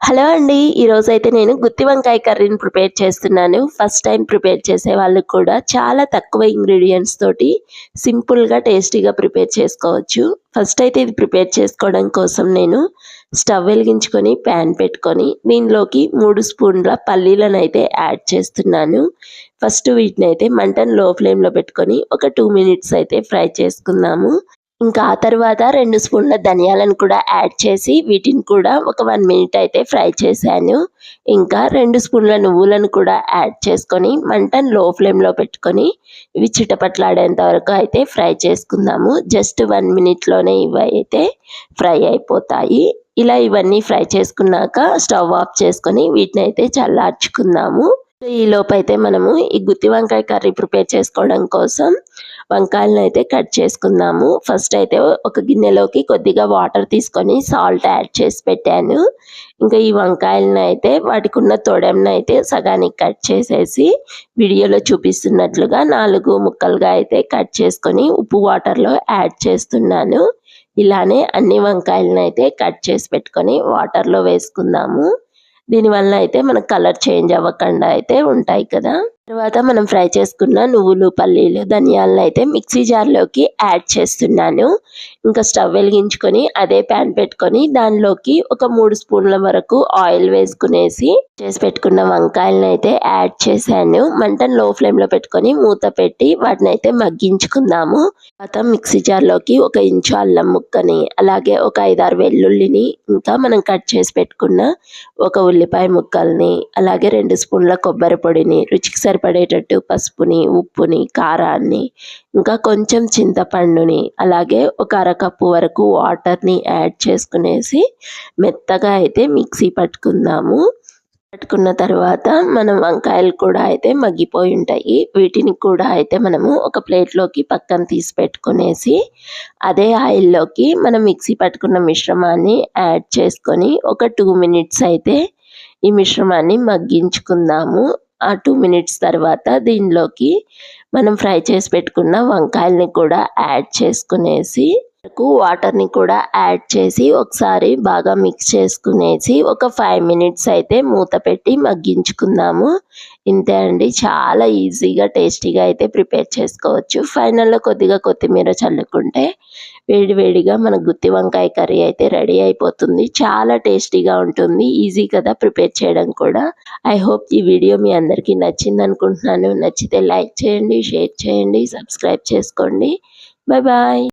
Hello అండి ఈరోజు అయితే నేను గుత్తి వంకాయ కర్రీని ప్రిపేర్ చేస్తున్నాను. ఫస్ట్ టైం ప్రిపేర్ చేసే వాళ్ళకి కూడా చాలా తక్కువ ఇంగ్రీడియంట్స్ తోటి సింపుల్గా టేస్టీగా ప్రిపేర్ చేసుకోవచ్చు. ఫస్ట్ అయితే ఇది ప్రిపేర్ చేసుకోవడం కోసం నేను స్టవ్ వెలిగించుకొని ప్యాన్ పెట్టుకొని దీనిలోకి మూడు స్పూన్ల పల్లీలను అయితే యాడ్ చేస్తున్నాను. ఫస్ట్ వీటిని అయితే మంటను లో ఫ్లేమ్లో పెట్టుకొని ఒక టూ మినిట్స్ అయితే ఫ్రై చేసుకుందాము. ఇంకా ఆ తర్వాత రెండు స్పూన్ల ధనియాలను కూడా యాడ్ చేసి వీటిని కూడా ఒక వన్ మినిట్ అయితే ఫ్రై చేశాను. ఇంకా రెండు స్పూన్ల నువ్వులను కూడా యాడ్ చేసుకొని మంటను లో ఫ్లేమ్లో పెట్టుకొని ఇవి చిటపట్లాడేంత వరకు అయితే ఫ్రై చేసుకుందాము. జస్ట్ వన్ మినిట్లోనే ఇవి అయితే ఫ్రై అయిపోతాయి. ఇలా ఇవన్నీ ఫ్రై చేసుకున్నాక స్టవ్ ఆఫ్ చేసుకొని వీటిని అయితే చల్లార్చుకుందాము. ఈ అయితే మనము ఈ గుత్తి వంకాయ కర్రీ ప్రిపేర్ చేసుకోవడం కోసం వంకాయలను అయితే కట్ చేసుకుందాము. ఫస్ట్ అయితే ఒక గిన్నెలోకి కొద్దిగా వాటర్ తీసుకొని సాల్ట్ యాడ్ చేసి పెట్టాను. ఇంకా ఈ వంకాయలను అయితే వాటికి ఉన్న తొడెంను అయితే సగానికి కట్ చేసేసి వీడియోలో చూపిస్తున్నట్లుగా నాలుగు ముక్కలుగా అయితే కట్ చేసుకొని ఉప్పు వాటర్లో యాడ్ చేస్తున్నాను. ఇలానే అన్ని వంకాయలను అయితే కట్ చేసి పెట్టుకొని వాటర్లో వేసుకుందాము. దీనివల్ల అయితే మనకు కలర్ చేంజ్ అవ్వకుండా అయితే ఉంటాయి కదా. తర్వాత మనం ఫ్రై చేసుకున్న నువ్వులు పల్లీలు ధనియాలను అయితే మిక్సీ జార్లోకి యాడ్ చేస్తున్నాను. ఇంకా స్టవ్ వెలిగించుకొని అదే ప్యాన్ పెట్టుకొని దానిలోకి ఒక మూడు స్పూన్ల వరకు ఆయిల్ వేసుకునేసి చేసి పెట్టుకున్న వంకాయలను అయితే యాడ్ చేశాను. మంటను లో ఫ్లేమ్లో పెట్టుకొని మూత పెట్టి వాటిని అయితే మగ్గించుకుందాము. తర్వాత మిక్సీ జార్లోకి ఒక ఇంచు అల్లం ముక్కని అలాగే ఒక ఐదారు వెల్లుల్లిని ఇంకా మనం కట్ చేసి పెట్టుకున్న ఒక ఉల్లిపాయ ముక్కల్ని అలాగే రెండు స్పూన్ల కొబ్బరి పొడిని రుచికి సరి సరిపడేటట్టు పసుపుని ఉప్పుని కారాన్ని ఇంకా కొంచెం చింతపండుని అలాగే ఒక అరకప్పు వరకు వాటర్ని యాడ్ చేసుకునేసి మెత్తగా అయితే మిక్సీ పట్టుకుందాము. పట్టుకున్న తర్వాత మనం వంకాయలు కూడా అయితే మగ్గిపోయి ఉంటాయి. వీటిని కూడా అయితే మనము ఒక ప్లేట్లోకి పక్కన తీసి పెట్టుకునేసి అదే ఆయిల్లోకి మనం మిక్సీ పట్టుకున్న మిశ్రమాన్ని యాడ్ చేసుకొని ఒక టూ మినిట్స్ అయితే ఈ మిశ్రమాన్ని మగ్గించుకుందాము. టూ మినిట్స్ తర్వాత దీనిలోకి మనం ఫ్రై చేసి పెట్టుకున్న వంకాయల్ని కూడా యాడ్ చేసుకునేసి వాటర్ని కూడా యాడ్ చేసి ఒకసారి బాగా మిక్స్ చేసుకునేసి ఒక ఫైవ్ మినిట్స్ అయితే మూత పెట్టి మగ్గించుకుందాము. ఇంతే అండి. చాలా ఈజీగా టేస్టీగా అయితే ప్రిపేర్ చేసుకోవచ్చు. ఫైనల్లో కొద్దిగా కొత్తిమీర చల్లుకుంటే వేడివేడిగా మన గుత్తి వంకాయ కర్రీ అయితే రెడీ అయిపోతుంది. చాలా టేస్టీగా ఉంటుంది. ఈజీ కదా ప్రిపేర్ చేయడం కూడా. ఐ హోప్ ఈ వీడియో మీ అందరికీ నచ్చింది అనుకుంటున్నాను. నచ్చితే లైక్ చేయండి షేర్ చేయండి సబ్స్క్రైబ్ చేసుకోండి. Bye bye